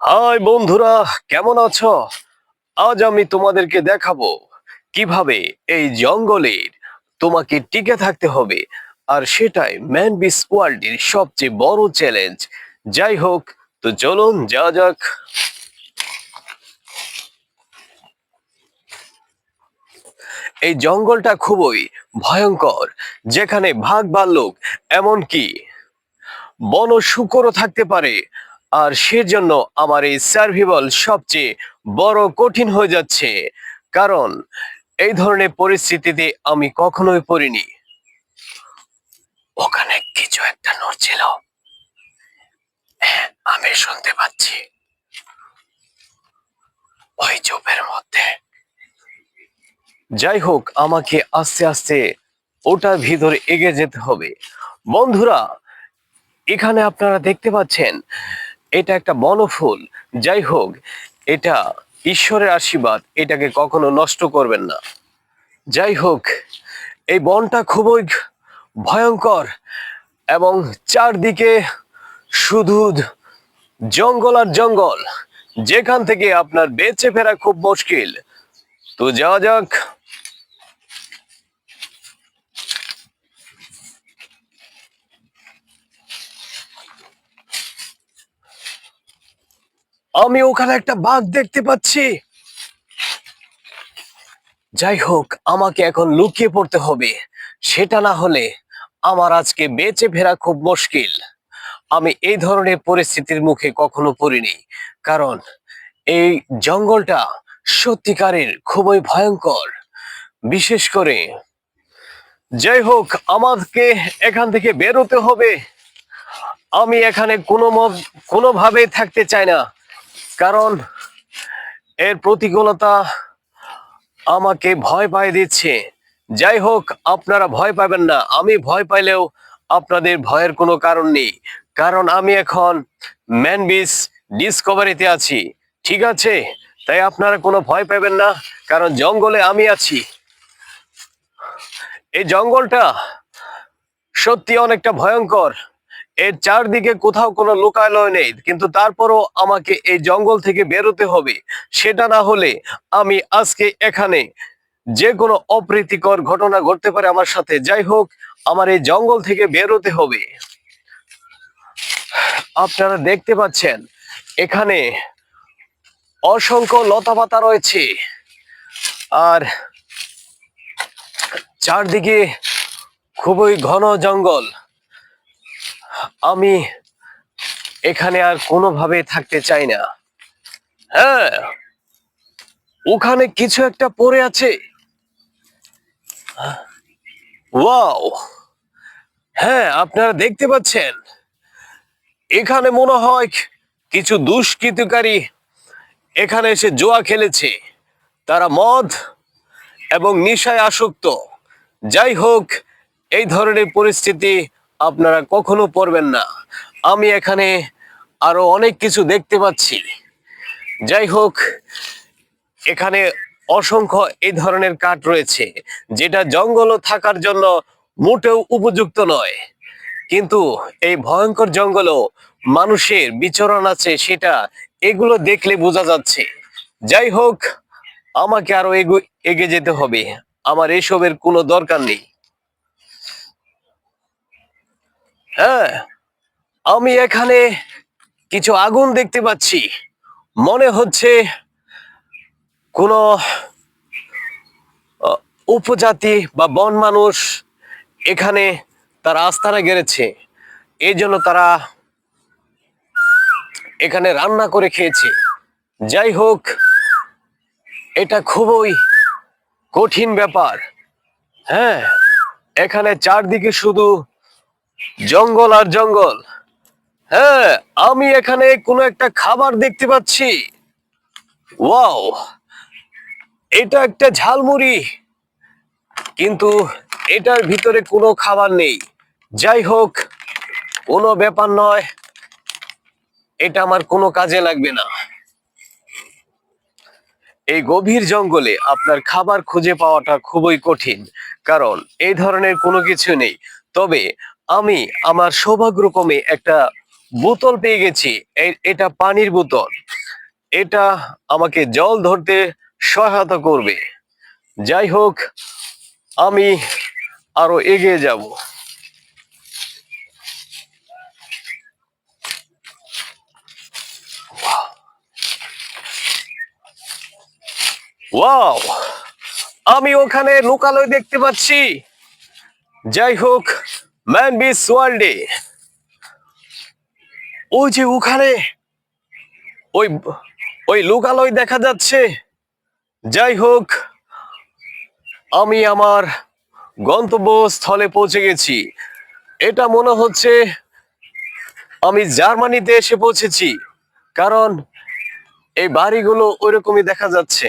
High বন্ধুরা, কেমন আছো? আজ আমি তোমাদেরকে দেখাবো কীভাবে এই জঙ্গলের তোমাকে টিকে থাকতে হবে, আর সেটাই ম্যান বি স্কোয়াডটির সবচেয়ে বড় চ্যালেঞ্জ যাই হোক, তো চলুন যা যাক। এই জঙ্গলটা খুবই ভয়ঙ্কর, যেখানে ভাগ ভাল্লুক এমনকি বন শুকরও থাকতে পারে আর সেজন্য আমার এই সার্ভিভাল সবচেয়ে বড় কঠিন হয়ে যাচ্ছে। কারণ এই ধরনের পরিস্থিতিতে আমি কখনোই পড়িনি। ওখানে কিছু একটা নড়ছিল। হ্যাঁ, আমি শুনতে পাচ্ছি। ওই চোপের মধ্যে। যাই হোক আমাকে আস্তে আস্তে ওটার ভিতরে এগিয়ে যেতে হবে। বন্ধুরা এখানে আপনারা দেখতে পাচ্ছেন এটা একটা বনফুল যাই হোক এটা ঈশ্বরের আশীর্বাদ, এটাকে কখনো নষ্ট করবেন না। যাই হোক এই বনটা খুবই ভয়ঙ্কর এবং চারদিকে শুধু জঙ্গল আর জঙ্গল। যেখান থেকে আপনার বেঁচে ফেরা খুব মুশকিল। তো যাওয়া যাক। আমি ওখানে একটা বাঘ দেখতে পাচ্ছি। যাই হোক, আমাকে এখন লুকিয়ে পড়তে হবে। সেটা না হলে আমার আজকে বেঁচে ফেরা খুব মুশকিল। আমি এই ধরনের পরিস্থিতির মুখে কখনো পড়িনি, কারণ এই জঙ্গলটা সত্যিকারের খুবই ভয়ঙ্কর। বিশেষ করে যাই হোক, আমাকে এখান থেকে বেরোতে হবে। আমি এখানে কোনো কোনোভাবেই থাকতে চাই না। কারণ এর প্রতিকূলতা আমাকে ভয় পাই দিচ্ছে। যাই হোক, আপনারা ভয় পাবেন না। আমি ভয় পাইলেও আপনাদের ভয়ের কোনো কারণ নেই। কারণ আমি এখন ম্যান ম্যানবিস ডিসকভারিতে আছি। ঠিক আছে? তাই আপনারা কোনো ভয় পাবেন না। কারণ জঙ্গলে আমি আছি। এই জঙ্গলটা সত্যি অনেকটা ভয়ঙ্কর। এর চারদিকে কোথাও কোনো লোকালয় নেই, কিন্তু তারপরও আমাকে এই জঙ্গল থেকে বেরোতে হবে। সেটা না হলে আমি আজকে এখানে যে কোনো অপ্রীতিকর ঘটনা ঘটতে পারে আমার সাথে। যাই হোক, আমার এই জঙ্গল থেকে বেরোতে হবে। আপনারা দেখতে পাচ্ছেন, এখানে অসংখ্য লতাপাতা রয়েছে। আর চারদিকে খুবই ঘন জঙ্গল। আমি এখানে আর কোনোভাবে থাকতে চাই না। হ্যাঁ ওখানে কিছু একটা পড়ে আছে। ওয়াও হ্যাঁ আপনারা দেখতে পাচ্ছেন। এখানে মনে হয় কিছু দুষ্কৃতকারী এখানে এসে জোয়া খেলেছে। তারা মদ এবং নেশায় আসক্ত। যাই হোক, এই ধরনের পরিস্থিতি আপনারা কখনো পড়বেন না। আমি এখানে আরও অনেক কিছু দেখতে পাচ্ছি। যাই হোক, এখানে অসংখ্য এই ধরনের কাঠ রয়েছে, যেটা জঙ্গল থাকার জন্য মোটেও উপযুক্ত নয়। কিন্তু এই ভয়ঙ্কর জঙ্গলও মানুষের বিচরণ আছে সেটা এগুলো দেখলে বোঝা যাচ্ছে। যাই হোক, আমাকে আরও এগু- এগিয়ে যেতে হবে। আমার এসবের কোনো দরকার নেই। হ্যাঁ আমি এখানে কিছু আগুন দেখতে পাচ্ছি। মনে হচ্ছে কোন উপজাতি বা বন মানুষ এখানে তার আস্তানা গেড়েছে। এই জন্য তারা এখানে রান্না করে খেয়েছে। যাই হোক, এটা খুবই কঠিন ব্যাপার। হ্যাঁ এখানে চারদিকে শুধু জঙ্গল আর জঙ্গল। হ্যাঁ আমি এখানে কোনো একটা খাবার দেখতে পাচ্ছি। ওয়াও, এটা একটা ঝালমুড়ি। কিন্তু এটার ভিতরে কোনো খাবার নেই। যাই হোক, কোনো ব্যাপার নয়। এটা আমার কোনো কাজে লাগবে না। এই গভীর জঙ্গলে আপনার খাবার খুঁজে পাওয়াটা খুবই কঠিন। কারণ এই ধরনের কোনো কিছু নেই। তবে আমি আমার সৌভাগ্যক্রমে একটা বোতল পেয়ে গেছি। এটা পানির বোতল। এটা আমাকে জল ধরতে সহায়তা করবে। যাই হোক, আমি আরও এগিয়ে যাব। ওয়াও, আমি ওখানে লোকালয় দেখতে পাচ্ছি। যাই হোক ম্যান বিস ওয়ার্ল্ডে ওই যে ওখানে, ওই ওই লোকালয় দেখা যাচ্ছে। যাই হোক, আমি আমার গন্তব্যস্থলে পৌঁছে গেছি। এটা মনে হচ্ছে আমি জার্মানিতে এসে পৌঁছেছি, কারণ এই বাড়িগুলো ওইরকমই দেখা যাচ্ছে।